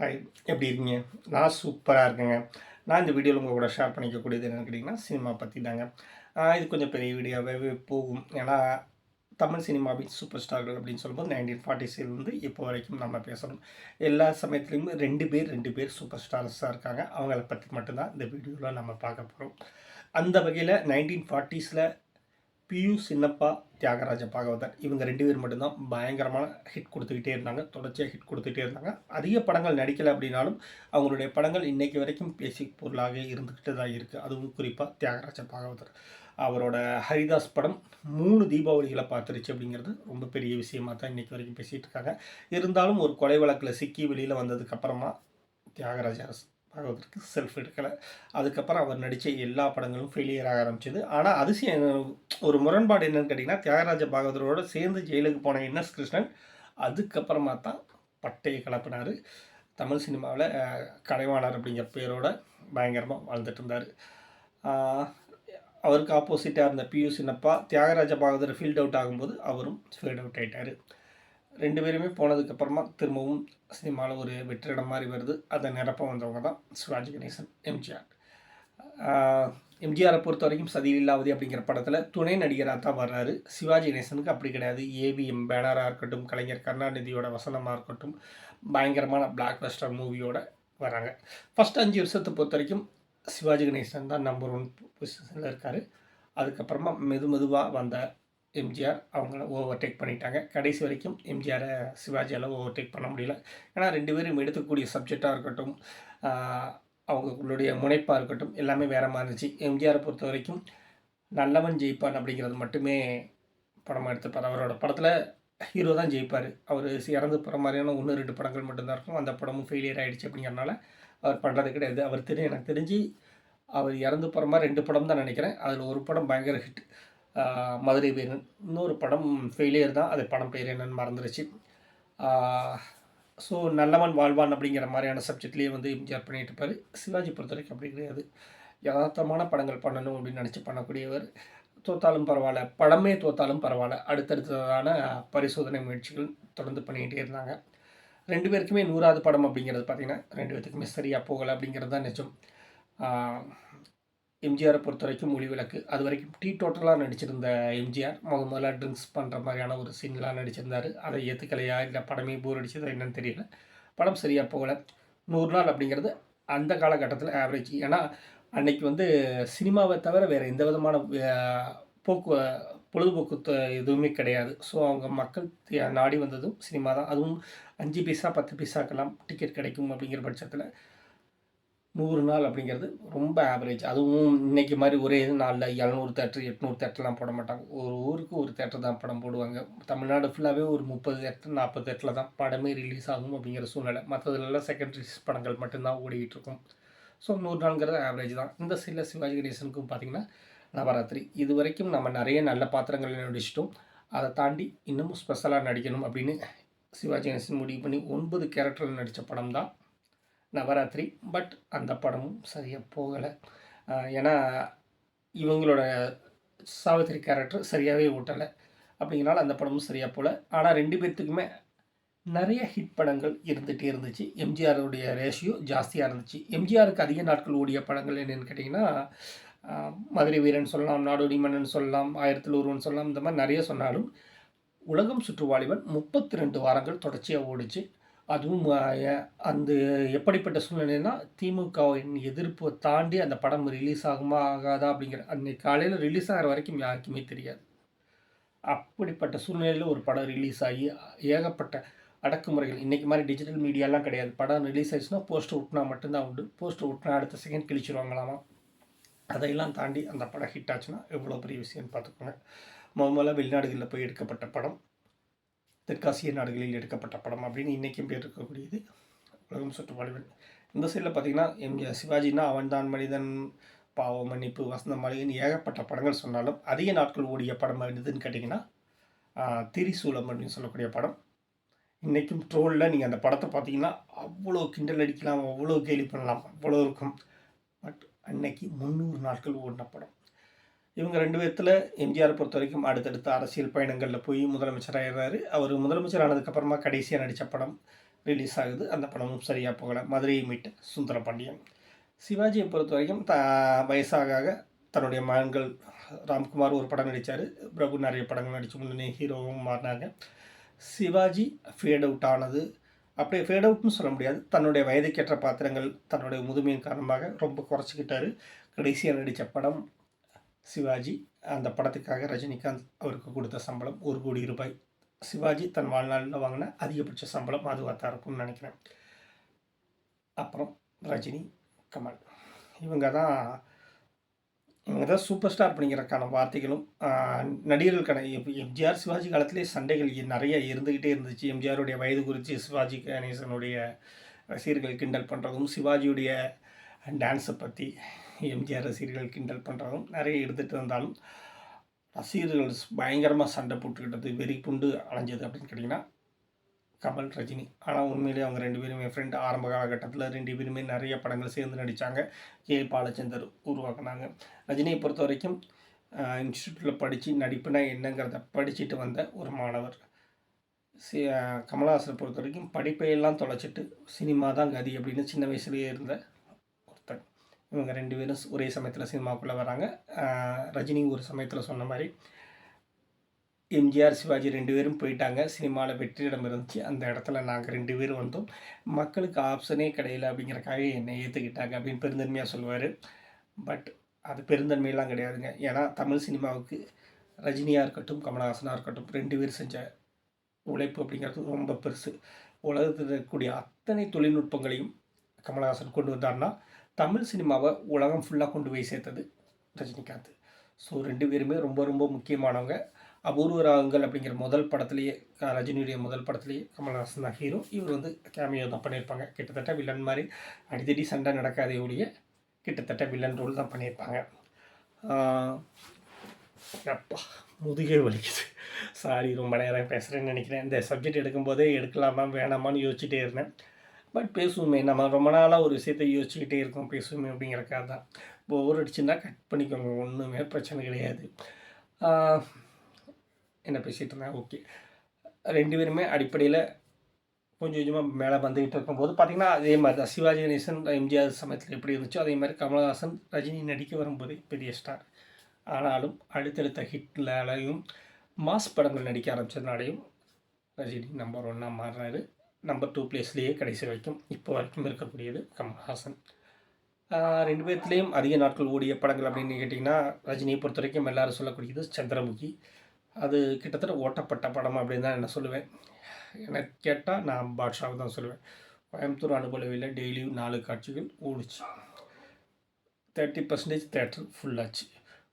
Hi எப்படி இருக்கீங்க? நான் சூப்பராக இருக்கேங்க. நான் இந்த வீடியோவில் உங்கள் கூட ஷேர் பண்ணிக்கக்கூடியது என்னென்னு கேட்டிங்கன்னா சினிமா பற்றி தாங்க இது கொஞ்சம் பெரிய வீடியோவாகவே போகும். ஏன்னா தமிழ் சினிமாவின் சூப்பர் ஸ்டார்கள் அப்படின்னு சொல்லும்போது நைன்டீன் ஃபார்ட்டி ஃபார்ட்டிஸ்லேருந்து இப்போ வரைக்கும் நம்ம பேசணும் எல்லா சமயத்துலேயுமே ரெண்டு பேர் ரெண்டு பேர் சூப்பர் ஸ்டார்ஸாக இருக்காங்க. அவங்கள பற்றி மட்டும்தான் இந்த வீடியோவில் நம்ம பார்க்க போகிறோம் அந்த வகையில் நைன்டீன் ஃபார்ட்டிஸில் பியூ சின்னப்பா தியாகராஜ பாகவதர் இவங்க ரெண்டு பேர் மட்டும்தான் பயங்கரமான ஹிட் கொடுத்துக்கிட்டே இருந்தாங்க. தொடர்ச்சியாக ஹிட் கொடுத்துக்கிட்டே இருந்தாங்க. அதிக படங்கள் நடிக்கலை அப்படின்னாலும் அவங்களுடைய படங்கள் இன்றைக்கு வரைக்கும் பேசி பொருளாக இருந்துக்கிட்டு தான் இருக்குது அதுவும் குறிப்பாக தியாகராஜ பாகவதர். அவரோட ஹரிதாஸ் படம் மூணு தீபாவளிகளை பார்த்துருச்சு அப்படிங்கிறது ரொம்ப பெரிய விஷயமாக தான் இன்றைக்கி வரைக்கும் பேசிகிட்டு இருக்காங்க. இருந்தாலும் ஒரு கொலை வழக்கில் சிக்கி வெளியில் வந்ததுக்கப்புறமா தியாகராஜ பாகவதற்கு செல்ஃப் எடுக்கலை. அதுக்கப்புறம் அவர் நடித்த எல்லா படங்களும் ஃபெயிலியர் ஆக ஆரம்பிச்சது. ஆனால் அதிசயம் ஒரு முரண்பாடு என்னன்னு கேட்டிங்கன்னா தியாகராஜ பாகவதரோடு சேர்ந்து ஜெயிலுக்கு போன என்எஸ் கிருஷ்ணன் அதுக்கப்புறமா தான் பட்டையை கலப்பினார். தமிழ் சினிமாவில் கலைவாணர் அப்படிங்கிற பேரோட பயங்கரமாக வாழ்ந்துட்டு இருந்தார். அவருக்கு ஆப்போசிட்டாக இருந்த P U Chinnappa Thyagaraja Bhagavathar field out ஆகும்போது அவரும் ஃபீல்ட் அவுட் ஆகிட்டார் ரெண்டு பேருமே போனதுக்கப்புறமா திரும்பவும் சினிமாவில் ஒரு வெற்றிடம் மாதிரி வருது. அதை நிரப்ப வந்தவங்க தான் சிவாஜி கணேசன் எம்ஜிஆர். எம்ஜிஆரை பொறுத்த வரைக்கும் சதியில்லாவதி அப்படிங்கிற படத்தில் துணை நடிகராக தான் வர்றாரு. சிவாஜி கணேசனுக்கு அப்படி கிடையாது. ஏவிஎம் பேனராக இருக்கட்டும் கலைஞர் கருணாநிதியோட வசனமாக இருக்கட்டும் பயங்கரமான பிளாக் பஸ்டர் மூவியோட வராங்க. ஃபஸ்ட் அஞ்சு வருஷத்தை பொறுத்த வரைக்கும் சிவாஜி கணேசன் தான் நம்பர் ஒன் பொசிஷனில் இருக்கார். அதுக்கப்புறமா மெது மெதுவாக வந்த எம்ஜிஆர் அவங்கள ஓவர்டேக் பண்ணிட்டாங்க. கடைசி வரைக்கும் எம்ஜிஆரை சிவாஜியால் ஓவர்டேக் பண்ண முடியல. ஏன்னா ரெண்டு பேரும் எடுக்கக்கூடிய சப்ஜெக்டாக இருக்கட்டும் அவங்களுடைய முனைப்பாக இருக்கட்டும் எல்லாமே வேறு மாதிரி இருந்துச்சு. எம்ஜிஆரை பொறுத்த வரைக்கும் நல்லவன் ஜெயிப்பான் அப்படிங்கிறது மட்டுமே படமாக எடுத்துப்பார். அவரோட படத்தில் ஹீரோ தான் ஜெயிப்பார். அவர் இறந்து போகிற மாதிரியான ஒன்று ரெண்டு படங்கள் மட்டும்தான் இருக்கும். அந்த படமும் ஃபெயிலியர் ஆகிடுச்சு அப்படிங்கிறனால அவர் பண்ணுறது கிடையாது. அவர் தெரியும் எனக்கு தெரிஞ்சு அவர் இறந்து போகிற மாதிரி ரெண்டு படம் தான் நினைக்கிறேன். அதில் ஒரு படம் பயங்கர ஹிட் மதுரை வீரன். இன்னொரு படம் ஃபெயிலியர் தான். அது படம் பேர் என்னன்னு மறந்துருச்சு. ஸோ நல்லவன் வாழ்வான் அப்படிங்கிற மாதிரியான சப்ஜெக்ட்லேயே வந்து எம்ஜிஆர் பண்ணிகிட்டு இருப்பார். சிவாஜி பொறுத்த வரைக்கும் அப்படி கிடையாது. யதார்த்தமான படங்கள் பண்ணணும் அப்படின்னு நினச்சி பண்ணக்கூடியவர். தோத்தாலும் பரவாயில்ல. படமே தோத்தாலும் பரவாயில்ல. அடுத்தடுத்ததான பரிசோதனை முயற்சிகள் தொடர்ந்து பண்ணிக்கிட்டே இருந்தாங்க. ரெண்டு பேருக்குமே நூறாவது படம் அப்படிங்கிறது பார்த்திங்கன்னா ரெண்டு பேர்த்துக்குமே சரியாக போகலை அப்படிங்கிறது தான் நிஜம். எம்ஜிஆரை பொறுத்த வரைக்கும் மொழி விளக்கு அது வரைக்கும் டீ டோட்டலாக நடிச்சிருந்த எம்ஜிஆர் முத முதல்ல ட்ரிங்க்ஸ் பண்ணுற மாதிரியான ஒரு சீன்லாம் நடிச்சிருந்தார். அதை ஏற்றுக்கலையா இல்லை படமே போர் அடிச்சதா என்னன்னு தெரியல. படம் சரியாக போகலை. நூறு நாள் அப்படிங்கிறது அந்த காலகட்டத்தில் ஆவரேஜ் ஏன்னா அன்னைக்கு வந்து சினிமாவை தவிர வேறு எந்த விதமான போக்கு பொழுதுபோக்கு எதுவுமே கிடையாது. ஸோ அவங்க மக்கள் நாடி வந்ததும் சினிமா தான். அதுவும் அஞ்சு பைசா பத்து பைசாக்கெல்லாம் டிக்கெட் கிடைக்கும் அப்படிங்கிற பட்சத்தில் நூறு நாள் அப்படிங்கிறது ரொம்ப ஆவரேஜ் அதுவும் இன்றைக்கி மாதிரி ஒரே நாளில் எழுநூறு தேட்டர் எட்நூறு தேட்டர்லாம் போட மாட்டாங்க. ஒரு ஊருக்கு ஒரு தேட்டர் தான் படம் போடுவாங்க. தமிழ்நாடு ஃபுல்லாகவே ஒரு முப்பது தேட்டர் நாற்பது தேட்டரில் தான் படமே ரிலீஸ் ஆகும் அப்படிங்கிற சூழ்நிலை. மற்றதுலலாம் செகண்ட் ரிலீஸ் படங்கள் மட்டும்தான் ஓடிக்கிட்டு இருக்கும். ஸோ நூறு நாளுங்கிறது ஆவரேஜ் தான். இந்த சில சிவாஜி கணேசனுக்கும் பார்த்தீங்கன்னா நவராத்திரி. இது வரைக்கும் நம்ம நிறைய நல்ல பாத்திரங்கள் நடிச்சிட்டோம். அதை தாண்டி இன்னமும் ஸ்பெஷலாக நடிக்கணும் அப்படின்னு சிவாஜி கணேசன் முடிவு பண்ணி ஒன்பது கேரக்டரில் நடித்த படம் தான் நவராத்திரி பட் அந்த படமும் சரியாக போகலை. ஏன்னா இவங்களோட சாவித்திரி கேரக்டர் சரியாகவே ஓட்டலை. அப்படிங்கிறனால அந்த படமும் சரியாக போகல. ஆனால் ரெண்டு பேர்த்துக்குமே நிறைய ஹிட் படங்கள் இருந்துகிட்டே இருந்துச்சு. எம்ஜிஆருடைய ரேஷியோ ஜாஸ்தியாக இருந்துச்சு. எம்ஜிஆருக்கு அதிக நாட்கள் ஓடிய படங்கள் என்னென்னு கேட்டிங்கன்னா மதுரை வீரன் சொல்லலாம் நாடோடி மன்னன் சொல்லலாம் ஆயிரத்தில் ஒருவன் சொல்லலாம் இந்த மாதிரி நிறைய சொன்னாலும் உலகம் சுற்றுவாளிவன் முப்பத்தி ரெண்டு வாரங்கள் தொடர்ச்சியாக ஓடிச்சு. அதுவும் அந்த எப்படிப்பட்ட சூழ்நிலைனா திமுகவின் எதிர்ப்பை தாண்டி அந்த படம் ரிலீஸ் ஆகுமா ஆகாதா அப்படிங்கிற அன்னைக்கு காலையில் ரிலீஸ் ஆகிற வரைக்கும் யாருக்குமே தெரியாது. அப்படிப்பட்ட சூழ்நிலையில் ஒரு படம் ரிலீஸ் ஆகி ஏகப்பட்ட அடக்குமுறைகள் இன்றைக்கி மாதிரி டிஜிட்டல் மீடியாலாம் கிடையாது. படம் ரிலீஸ் ஆயிடுச்சுன்னா போஸ்டர் விட்டினா மட்டும்தான் உண்டு. போஸ்டர் விட்டினா அடுத்த செகண்ட் கிழிச்சிருவாங்களாமா? அதையெல்லாம் தாண்டி அந்த படம் ஹிட் ஆச்சுன்னா எவ்வளோ பெரிய விஷயம்னு பார்த்துக்கோங்க. முதல்ல வெளிநாடுகளில் போய் எடுக்கப்பட்ட படம். தெற்காசிய நாடுகளில் எடுக்கப்பட்ட படம் அப்படின்னு இன்றைக்கும் பேர் இருக்கக்கூடியது. உலகம் சுற்றுப்பாடுகள் இந்த சைடில் பார்த்தீங்கன்னா எம்ஜிஆர் சிவாஜினா அவன்தான் மனிதன் பாவ மன்னிப்பு வசந்த மாளிகைன்னு ஏகப்பட்ட படங்கள் சொன்னாலும் அதிக நாட்கள் ஓடிய படம் எதுன்னு கேட்டிங்கன்னா திரிசூலம் அப்படின்னு சொல்லக்கூடிய படம். இன்றைக்கும் ட்ரோலில் நீங்கள் அந்த படத்தை பார்த்தீங்கன்னா அவ்வளோ கிண்டல் அடிக்கலாம் அவ்வளோ கேலி பண்ணலாம் அவ்வளோ இருக்கும். பட் அன்னைக்கு முந்நூறு நாட்கள் ஓடின படம். இவங்க ரெண்டு பேர்த்தில் எம்ஜிஆர் பொறுத்த வரைக்கும் அடுத்தடுத்த அரசியல் பயணங்களில் போய் முதலமைச்சராகிறாரு அவர் முதலமைச்சர் ஆனதுக்கப்புறமா கடைசியாக நடித்த படம் ரிலீஸ் ஆகுது. அந்த படமும் சரியாக போகலை. மதுரையை மீட்ட சுந்தரபாண்டியன். சிவாஜியை பொறுத்த வரைக்கும் த வயசாக ஆக தன்னுடைய மகன்கள் ராம்குமார் ஒரு படம் நடித்தார் பிரபு நிறைய படங்கள் நடித்து முன்னே ஹீரோவும் மாறினாங்க. சிவாஜி ஃபேட் அவுட் ஆனது. அப்படியே ஃபேட் அவுட்னு சொல்ல முடியாது. தன்னுடைய வயதுக்கேற்ற பாத்திரங்கள் தன்னுடைய முதுமையின் காரணமாக ரொம்ப குறைச்சிக்கிட்டாரு. கடைசியாக நடித்த படம் சிவாஜி அந்த படத்துக்காக ரஜினிகாந்த் அவருக்கு கொடுத்த சம்பளம் ஒரு கோடி ரூபாய். சிவாஜி தன் வாழ்நாளில் வாங்கின அதிகபட்ச சம்பளம் அதுவாக தான் இருக்கும்னு நினைக்கிறேன். அப்புறம் ரஜினி கமல். இவங்க தான் இவங்க தான் சூப்பர் ஸ்டார் அப்படிங்கிறக்கான வார்த்தைகளும் நடிகர்களுக்கான எம்ஜிஆர் சிவாஜி காலத்திலே சண்டைகள் நிறைய இருந்துக்கிட்டே இருந்துச்சு. எம்ஜிஆருடைய வயது குறித்து சிவாஜி கணேசனுடைய ரசிகர்கள் கிண்டல் பண்ணுறதும் சிவாஜியுடைய டான்ஸை பற்றி எம்ஜிஆர் ரசிகர்கள் கிண்டல் பண்ணுறதும் நிறைய எடுத்துகிட்டு இருந்தாலும் ரசிகர்கள் பயங்கரமாக சண்டை போட்டுக்கிட்டது வெறி புண்டு அலைஞ்சது அப்படின்னு கேட்டிங்கன்னா கமல் ரஜினி. ஆனால் உண்மையிலே அவங்க ரெண்டு பேருமே ஃப்ரெண்ட் ஆரம்ப காலகட்டத்தில் ரெண்டு பேருமே நிறைய படங்கள் சேர்ந்து நடித்தாங்க கே. பாலச்சந்தர் உருவாக்குனாங்க. ரஜினியை பொறுத்த வரைக்கும் இன்ஸ்டியூட்டில் படித்து நடிப்புனா என்னங்கிறத படிச்சுட்டு வந்த ஒரு மாணவர். சி கமலஹாசனை பொறுத்த வரைக்கும் படிப்பையெல்லாம் தொலைச்சிட்டு சினிமா தான் கதி அப்படின்னு சின்ன வயசுலேயே இருந்த இவங்க ரெண்டு பேரும் ஒரே சமயத்தில் சினிமாக்குள்ளே வராங்க. ரஜினி ஒரு சமயத்தில் சொன்ன மாதிரி எம்ஜிஆர் சிவாஜி ரெண்டு பேரும் போயிட்டாங்க. சினிமாவில் வெற்றிடம் இருந்துச்சு. அந்த இடத்துல நாங்கள் ரெண்டு பேரும் வந்தோம். மக்களுக்கு ஆப்ஷனே கிடையில அப்படிங்கிறக்காக என்னை ஏற்றுக்கிட்டாங்க அப்படின்னு பெருந்தன்மையாக சொல்லுவார். பட் அது பெருந்தன்மையெல்லாம் கிடையாதுங்க. ஏன்னா தமிழ் சினிமாவுக்கு ரஜினியாக இருக்கட்டும் கமலஹாசனாக இருக்கட்டும் ரெண்டு பேர் செஞ்ச உழைப்பு அப்படிங்கிறது ரொம்ப பெருசு. உலகத்தில் இருக்கக்கூடிய அத்தனை தொழில்நுட்பங்களையும் கமலஹாசன் கொண்டு வந்தார்னா தமிழ் சினிமாவை உலகம் ஃபுல்லாக கொண்டு போய் சேர்த்தது ரஜினிகாந்த். ஸோ ரெண்டு பேருமே ரொம்ப ரொம்ப முக்கியமானவங்க. அபூர்வ ராகங்கள் அப்படிங்கிற முதல் படத்துலேயே ரஜினியுடைய முதல் படத்துலேயே கமல்ஹாசன் தான் ஹீரோ இவர் வந்து கேமியோ தான் பண்ணியிருப்பாங்க. கிட்டத்தட்ட வில்லன் மாதிரி அடித்தடி சண்டை நடக்காதே ஒழிய கிட்டத்தட்ட வில்லன் ரோல் தான் பண்ணியிருப்பாங்க. அப்பா முதுகே வலிக்குது. சாரி ரொம்ப நேரம் பேசுகிறேன்னு நினைக்கிறேன். இந்த சப்ஜெக்ட் எடுக்கும்போதே எடுக்கலாமா வேணாமான்னு யோசிச்சுட்டே இருந்தேன். பட் பேசுவோமே. நம்ம ரொம்ப நாளாக ஒரு விஷயத்தை யோசிச்சுக்கிட்டே இருக்கோம். பேசுவோமே அப்படிங்கிறக்காக தான். போர் அடிச்சுன்னா கட் பண்ணிக்கோங்க. ஒன்றுமே பிரச்சனை கிடையாது. என்ன பேசிகிட்டு இருந்தேன்? ஓகே ரெண்டு பேருமே அடிப்படையில் கொஞ்சம் கொஞ்சமாக மேலே வந்துக்கிட்டு இருக்கும்போது பார்த்திங்கன்னா அதே மாதிரி தான். சிவாஜி கணேசன் எம்ஜிஆர் சமயத்தில் எப்படி இருந்துச்சோ அதே மாதிரி கமலஹாசன் ரஜினி நடிக்க வரும்போது பெரிய ஸ்டார் ஆனாலும் அடுத்தடுத்த ஹிட்லாலையும் மாஸ் படங்கள் நடிக்க ஆரம்பித்ததுனாலையும் ரஜினி நம்பர் ஒன்னாக மாறுறாரு நம்பர் டூ பிளேஸ்லேயே கடைசி வரைக்கும் இப்போ வரைக்கும் இருக்கக்கூடியது கமல்ஹாசன் ரெண்டு பேர்த்துலேயும் அதிக நாட்கள் ஓடிய படங்கள் அப்படின்னு கேட்டிங்கன்னா ரஜினியை பொறுத்த வரைக்கும் எல்லோரும் சொல்லக்கூடியது சந்திரமுகி. அது கிட்டத்தட்ட ஓட்டப்பட்ட படம் அப்படின்னு தான் என்ன சொல்லுவேன். எனக்கு கேட்டால் நான் பாட்ஷாவை தான் சொல்லுவேன். கோயம்புத்தூர் அனுபவியில் டெய்லியும் நாலு காட்சிகள் ஓடிச்சு. தேர்ட்டி பர்சன்டேஜ் தேட்டர் ஃபுல்லாச்சு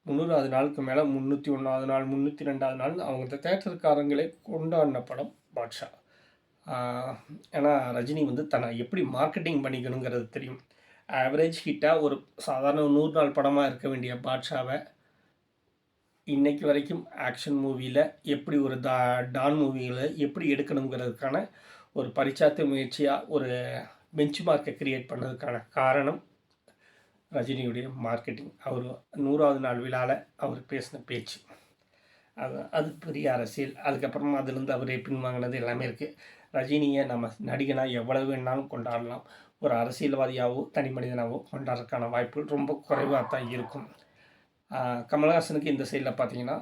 முந்நூறாவது நாளுக்கு மேலே முந்நூற்றி ஒன்றாவது நாள் முந்நூற்றி ரெண்டாவது நாள் அவங்க தேட்டருக்காரங்களே கொண்டாடின படம் பாட்ஷா. ஏன்னா ரஜினி வந்து தன்னை எப்படி மார்க்கெட்டிங் பண்ணிக்கணுங்கிறது தெரியும். ஆவரேஜ் ஹிட்டாக ஒரு சாதாரண நூறு நாள் படமாக இருக்க வேண்டிய பாட்ஷாவை இன்றைக்கு வரைக்கும் ஆக்ஷன் மூவியில் எப்படி ஒரு டா டான் மூவியில் எப்படி எடுக்கணுங்கிறதுக்கான ஒரு பரிச்சாத்து முயற்சியாக ஒரு பெஞ்ச் மார்க்கை கிரியேட் பண்ணதுக்கான காரணம் ரஜினியுடைய மார்க்கெட்டிங் அவர் நூறாவது நாள் விழாவில் அவர் பேசின பேச்சு. அது அது பெரிய அரசியல். அதுக்கப்புறமா அதுலேருந்து அவரே பின்வாங்கினது எல்லாமே இருக்குது ரஜினியை நம்ம நடிகனாக எவ்வளவு வேணாலும் கொண்டாடலாம். ஒரு அரசியல்வாதியாகவோ தனி மனிதனாகவோ கொண்டாடுறதுக்கான வாய்ப்புகள் ரொம்ப குறைவாக தான் இருக்கும். கமல்ஹாசனுக்கு இந்த சைடில் பார்த்தீங்கன்னா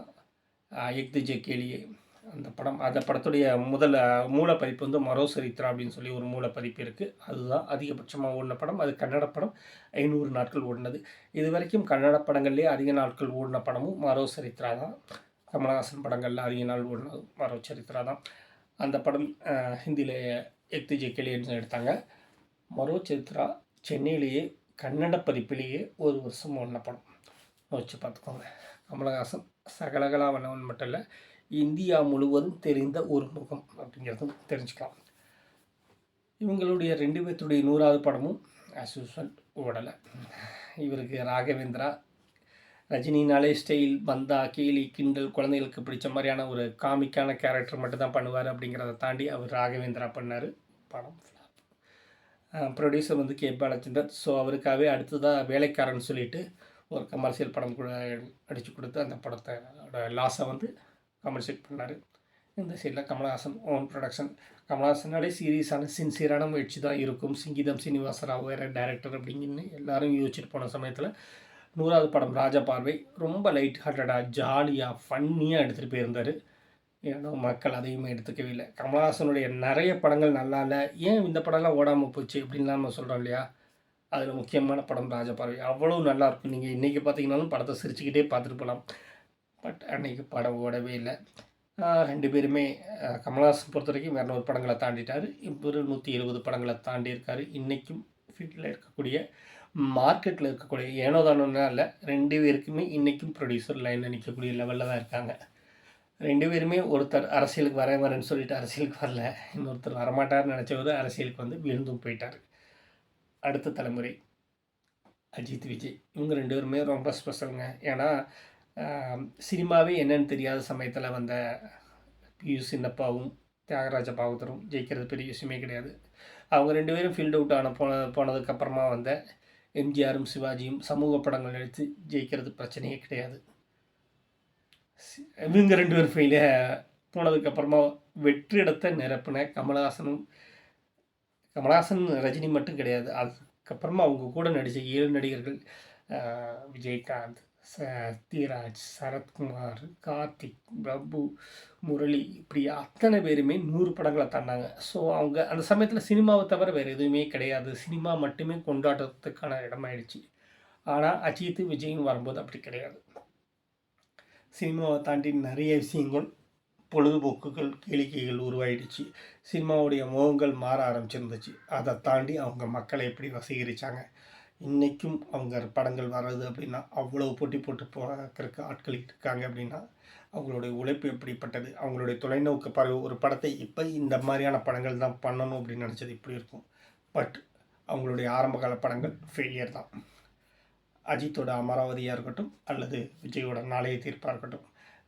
எக்து ஜே கேலியே அந்த படம் அந்த படத்துடைய முதல் மூலப்பதிப்பு வந்து மரோ சரித்ரா அப்படின்னு சொல்லி ஒரு மூலப்பதிப்பு இருக்குது அதுதான் அதிகபட்சமாக ஓடின படம். அது கன்னட படம். ஐநூறு நாட்கள் ஓடினது. இது வரைக்கும் கன்னட படங்கள்லேயே அதிக நாட்கள் ஓடின படமும் மரோ சரித்ரா தான். கமலஹாசன் படங்களில் அதிக நாள் ஓடினதும் மரோ சரித்ரா தான். அந்த படம் ஹிந்தியில் எக் திஜே எடுத்தாங்க. மரோ சரித்ரா சென்னையிலேயே கன்னட பதிப்பிலேயே ஒரு வருஷம் ஓடின படம். வச்சு பார்த்துக்கோங்க. கமலஹாசன் சகலகலாவனவன் மட்டும் இல்லை இந்தியா முழுவதும் தெரிந்த ஒரு முகம் அப்படிங்கிறதும் தெரிஞ்சுக்கலாம். இவங்களுடைய ரெண்டு பேர்த்துடைய நூறாவது படமும் ஆஸ் யூஸ்வல் ஓடலை. இவருக்கு ராகவேந்திரா ரஜினினாலே ஸ்டைல் பந்தா கேலி கிண்டல் குழந்தைகளுக்கு பிடிச்ச மாதிரியான ஒரு காமிக்கான கேரக்டர் மட்டும் தான் பண்ணுவார் அப்படிங்கிறத தாண்டி அவர் ராகவேந்திரா பண்ணார். படம் ப்ரொடியூசர் வந்து கே. பாலச்சந்தர். ஸோ அவருக்காகவே அடுத்ததாக வேலைக்காரன் சொல்லிட்டு ஒரு கமர்ஷியல் படம் கூட அடித்து கொடுத்து அந்த படத்தோட லாஸை வந்து கமர்ஷியல் பண்ணார். இந்த சைடில் கமலஹாசன் ஓன் ப்ரொடக்ஷன் கமலஹாசனாலே சீரியஸான சின்சியரான முயற்சி தான் இருக்கும். சிங்கிதம் சீனிவாசராவ் வேறு டேரக்டர் அப்படிங்கன்னு எல்லாரும் யோசிச்சுட்டு போன சமயத்தில் நூறாவது படம் ராஜா பார்வை. ரொம்ப லைட் ஹார்ட்டடாக ஜாலியாக ஃபன்னியாக எடுத்துகிட்டு போயிருந்தார். ஏன்னா மக்கள் அதையுமே எடுத்துக்கவே இல்லை. கமலஹாசனுடைய நிறைய படங்கள் நல்லா இல்லை. ஏன் இந்த படம்லாம் ஓடாமல் போச்சு அப்படின்லாம் நம்ம சொல்கிறோம் இல்லையா? அதில் முக்கியமான படம் ராஜபார்வை அவ்வளோ நல்லாயிருக்கும் நீங்கள் இன்றைக்கி பார்த்தீங்கன்னாலும் படத்தை சிரிச்சுக்கிட்டே பார்த்துட்டு போகலாம். பட் அன்றைக்கி படம் ஓடவே இல்லை. ரெண்டு பேருமே கமலஹாசன் பொறுத்த வரைக்கும் இரநூறு படங்களை தாண்டிட்டார். இப்போ நூற்றி எழுபது படங்களை தாண்டி இருக்கார் இன்றைக்கும் ஃபீல்டில் இருக்கக்கூடிய மார்க்கெட்டில் இருக்கக்கூடிய ஏனோதானோன்னா இல்லை ரெண்டு பேருக்குமே இன்றைக்கும் ப்ரொடியூசர் லைனில் நிற்கக்கூடிய லெவலில் தான் இருக்காங்க. ரெண்டு பேருமே ஒருத்தர் அரசியலுக்கு வரேன் வரேன்னு சொல்லிட்டு அரசியலுக்கு வரல இன்னொருத்தர் வரமாட்டார்னு நினச்சவர் அரசியலுக்கு வந்து விழுந்தும் போயிட்டார். அடுத்த தலைமுறை அஜித் விஜய் இவங்க ரெண்டு பேருமே ரொம்ப ஸ்பெஷலுங்க ஏன்னா சினிமாவே என்னன்னு தெரியாத சமயத்தில் வந்த பியூ சின்னப்பாவும் தியாகராஜ பாகவதரும் ஜெயிக்கிறது பெரிய விஷயமே கிடையாது. அவங்க ரெண்டு பேரும் ஃபீல்டு அவுட் ஆன போன போனதுக்கப்புறமா வந்த எம்ஜிஆரும் சிவாஜியும் சமூக படங்கள் நடித்து ஜெயிக்கிறது பிரச்சனையே கிடையாது. இவங்க ரெண்டு பேரும் ஃபெயிலே போனதுக்கப்புறமா வெற்றிடத்தை நிரப்பின கமலஹாசனும் கமலஹாசன் ரஜினி மட்டும் கிடையாது. அதுக்கப்புறமா அவங்க கூட நடித்த ஏழு நடிகர்கள் விஜயகாந்த் சத்யராஜ் சரத்குமார் கார்த்திக் பிரபு முரளி இப்படி அத்தனை பேருமே நூறு படங்களை தாண்டாங்க ஸோ அவங்க அந்த சமயத்தில் சினிமாவை தவிர வேறு எதுவுமே கிடையாது. சினிமா மட்டுமே கொண்டாடுறதுக்கான இடமாயிடுச்சு. ஆனால் அஜித் விஜயும் வரும்போது அப்படி கிடையாது. சினிமாவை தாண்டி நிறைய விஷயங்கள் பொழுதுபோக்குகள் கேளிக்கைகள் உருவாயிடுச்சு. சினிமாவுடைய முகங்கள் மாற ஆரம்பிச்சிருந்துச்சு. அதை தாண்டி அவங்க மக்களை எப்படி வசீகரித்தாங்க இன்றைக்கும் அவங்க படங்கள் வர்றது அப்படின்னா அவ்வளோ போட்டி போட்டு பார்க்குறக்கு ஆட்கள் இருக்காங்க அப்படின்னா அவங்களுடைய உழைப்பு எப்படிப்பட்டது? அவங்களுடைய தொலைநோக்கு பார்வை ஒரு படத்தை இப்போ இந்த மாதிரியான படங்கள் தான் பண்ணணும் அப்படின்னு நினச்சது இப்படி இருக்கும். பட் அவங்களுடைய ஆரம்பகால படங்கள் ஃபெயிலியர் தான். அஜித்தோட அமராவதியாக இருக்கட்டும் அல்லது விஜயோட நாளைய தீர்ப்பாக இருக்கட்டும்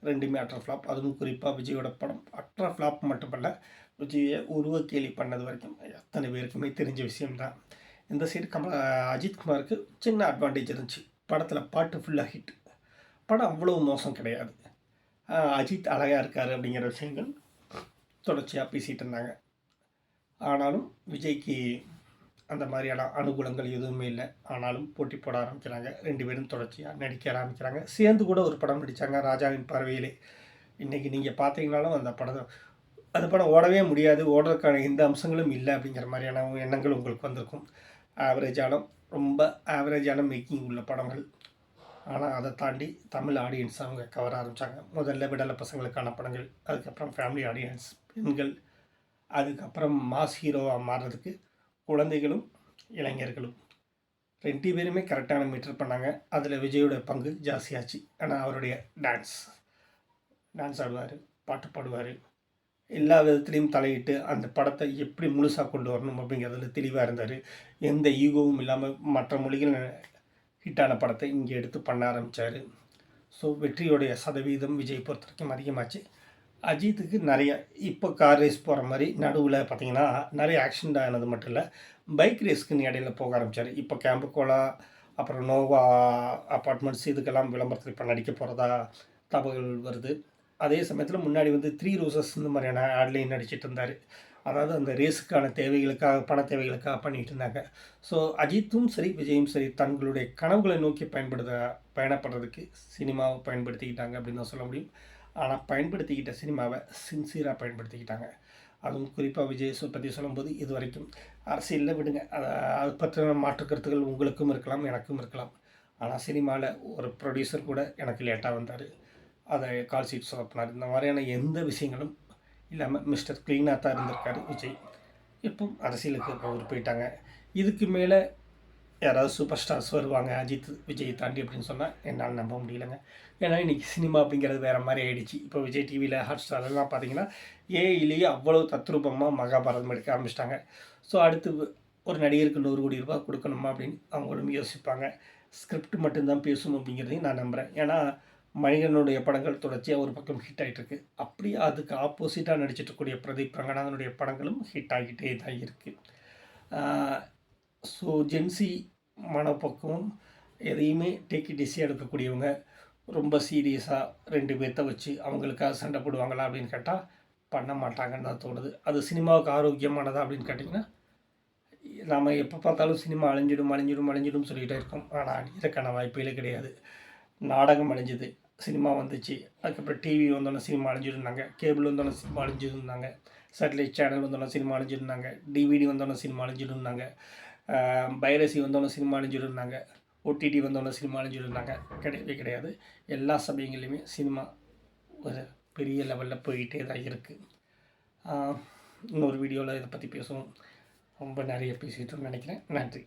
ரெண்டுமே அட்ரா ஃப்ளாப் அதுவும் குறிப்பாக விஜயோட படம் அட்ரா ஃப்ளாப் மட்டுமல்ல விஜயை உருவ கேலி பண்ணது வரைக்கும் அத்தனை பேருக்குமே தெரிஞ்ச விஷயம்தான். இந்த சைடு கம அஜித்குமாருக்கு சின்ன அட்வான்டேஜ் இருந்துச்சு. படத்தில் பாட்டு ஃபுல்லாக ஹிட் படம் அவ்வளோ மோசம் கிடையாது. அஜித் அழகாக இருக்கார் அப்படிங்கிற விஷயங்கள் தொடர்ச்சியாக பேசிகிட்டு இருந்தாங்க. ஆனாலும் விஜய்க்கு அந்த மாதிரியான அனுகூலங்கள் எதுவுமே இல்லை. ஆனாலும் போட்டி போட ஆரம்பிக்கிறாங்க. ரெண்டு பேரும் தொடர்ச்சியாக நடிக்க ஆரம்பிக்கிறாங்க. சேர்ந்து கூட ஒரு படம் நடித்தாங்க ராஜாவின் பார்வையிலே. இன்றைக்கி நீங்கள் பார்த்தீங்கனாலும் அந்த படம் அந்த படம் ஓடவே முடியாது. ஓடுறதுக்கான எந்த அம்சங்களும் இல்லை அப்படிங்கிற மாதிரியான எண்ணங்கள் உங்களுக்கு வந்திருக்கும். ஆவரேஜான ரொம்ப ஆவரேஜான மேக்கிங் உள்ள படங்கள். ஆனால் அதை தாண்டி தமிழ் ஆடியன்ஸ் அவங்க கவர ஆரம்பித்தாங்க முதல்ல விடலை பசங்களுக்கான படங்கள் அதுக்கப்புறம் ஃபேமிலி ஆடியன்ஸ் பெண்கள் அதுக்கப்புறம் மாஸ் ஹீரோவாக மாறுறதுக்கு குழந்தைகளும் இளைஞர்களும். ரெண்டு பேருமே கரெக்டான மீட்டர் பண்ணாங்க. அதில் விஜயோட பங்கு ஜாஸ்தியாச்சு. ஆனால் அவருடைய டான்ஸ் டான்ஸ் ஆடுவார் பாட்டு பாடுவார். எல்லா விதத்துலேயும் தலையிட்டு அந்த படத்தை எப்படி முழுசாக கொண்டு வரணும் அப்படிங்கிறதுல தெளிவாக இருந்தார். எந்த ஈகோவும் இல்லாமல் மற்ற மொழிகள் ஹிட்டான படத்தை இங்கே எடுத்து பண்ண ஆரம்பித்தார் ஸோ வெற்றியோடைய சதவீதம் விஜய் பொறுத்த வரைக்கும் அதிகமாச்சு. அஜித்துக்கு நிறைய இப்போ கார் ரேஸ் போகிற மாதிரி நடுவில் பார்த்திங்கன்னா நிறைய ஆக்சிடெண்ட் ஆனது மட்டும் இல்லை பைக் ரேஸ்க்குன்னு இடையில போக ஆரம்பித்தார் இப்போ கேம்பு கோலா அப்புறம் நோவா அப்பார்ட்மெண்ட்ஸ் இதுக்கெல்லாம் விளம்பரத்தில் இப்போ நடிக்க போகிறதா தகவல் வருது. அதே சமயத்தில் முன்னாடி வந்து த்ரீ ரோசஸ் இந்த மாதிரியான ஆட்லையும் நடிச்சிட்டு இருந்தார். அதாவது அந்த ரேஸுக்கான தேவைகளுக்காக பண தேவைகளுக்காக பண்ணிகிட்டு இருந்தாங்க. ஸோ அஜித்தும் சரி விஜயும் சரி தங்களுடைய கனவுகளை நோக்கி பயன்படுத்த பயணப்படுறதுக்கு சினிமாவை பயன்படுத்திக்கிட்டாங்க அப்படின்னு தான் சொல்ல முடியும். ஆனால் பயன்படுத்திக்கிட்ட சினிமாவை சின்சியராக பயன்படுத்திக்கிட்டாங்க. அதுவும் குறிப்பாக விஜய் பற்றி சொல்லும்போது இது வரைக்கும் அரசியலில் விடுங்க. அதை அது பற்றின மாற்று கருத்துக்கள் உங்களுக்கும் இருக்கலாம் எனக்கும் இருக்கலாம். ஆனால் சினிமாவில் ஒரு ப்ரொடியூசர் கூட எனக்கு லேட்டாக வந்தார். அதை கால் ஷீட் சொதப்பினார் இந்த மாதிரியான எந்த விஷயங்களும் இல்லாமல் மிஸ்டர் க்ளீனாக தான் இருந்திருக்காரு விஜய். இப்போ அரசியலுக்கு அவர் போயிட்டாங்க. இதுக்கு மேலே யாராவது சூப்பர் ஸ்டார்ஸ் வருவாங்க அஜித் விஜய் தாண்டி அப்படின்னு சொன்னால் என்னால் நம்ப முடியலங்க. ஏன்னா இன்றைக்கி சினிமா அப்படிங்கிறது வேறு மாதிரி ஆகிடுச்சு இப்போ விஜய் டிவியில் ஹாட் ஸ்டார்லாம் பார்த்தீங்கன்னா ஏஐலேயே அவ்வளோ தத்ரூபமாக மகாபாரதம் எடுக்க ஆரம்பிச்சிட்டாங்க. ஸோ அடுத்து ஒரு நடிகருக்கு நூறு கோடி ரூபாய் கொடுக்கணுமா அப்படின்னு அவங்களும் யோசிப்பாங்க. ஸ்கிரிப்ட் மட்டும்தான் பேசணும் அப்படிங்கிறதையும் நான் நம்புகிறேன் ஏன்னா மணிகனுடைய படங்கள் தொடர்ச்சியாக ஒரு பக்கம் ஹிட் ஆகிட்டு இருக்கு அப்படியே அதுக்கு ஆப்போசிட்டாக நடிச்சிட்டு இருக்கக்கூடிய பிரதீப் ரங்கநாதனுடைய படங்களும் ஹிட் ஆகிட்டே தான் இருக்குது ஸோ ஜென்சி மனப்பக்குவம் எதையுமே டேக் இட் ஈஸியாக எடுக்கக்கூடியவங்க ரொம்ப சீரியஸாக ரெண்டு பேர்த்த வச்சு அவங்களுக்காக சண்டை போடுவாங்களா அப்படின்னு கேட்டால் பண்ண மாட்டாங்கன்னு தான் தோணுது. அது சினிமாவுக்கு ஆரோக்கியமானதா அப்படின்னு கேட்டிங்கன்னா நாம் எப்போ பார்த்தாலும் சினிமா அழிஞ்சிடும் அழிஞ்சிடும் அழிஞ்சிடும் சொல்லிகிட்டே இருக்கோம். ஆனால் அழிகிறதுக்கான வாய்ப்புகளே கிடையாது. நாடகம் அழிஞ்சுது. சினிமா வந்துச்சு. அதுக்கப்புறம் டிவி வந்தோடனே சினிமா அழிஞ்சிருந்தாங்க. கேபிள் வந்தோடனே சினிமா அழிஞ்சிருந்தாங்க. சேட்டலைட் சேனல் வந்தோடனே சினிமா அழிஞ்சிருந்தாங்க. டிவிடி வந்தோடனே சினிமா அழிஞ்சிருந்தாங்க. பைரசி வந்தோடனே சினிமா அழிஞ்சிருந்தாங்க. ஓடிடி வந்தோடனே சினிமா அழிஞ்சிருந்தாங்க. கிடையவே கிடையாது. எல்லா சமயங்கள்லையுமே சினிமா ஒரு பெரிய லெவலில் போயிட்டே தான் இருக்குது இன்னொரு வீடியோவில் இதை பற்றி பேசுவோம். ரொம்ப நிறைய பேசிட்டோம்னு நினைக்கிறேன். நன்றி.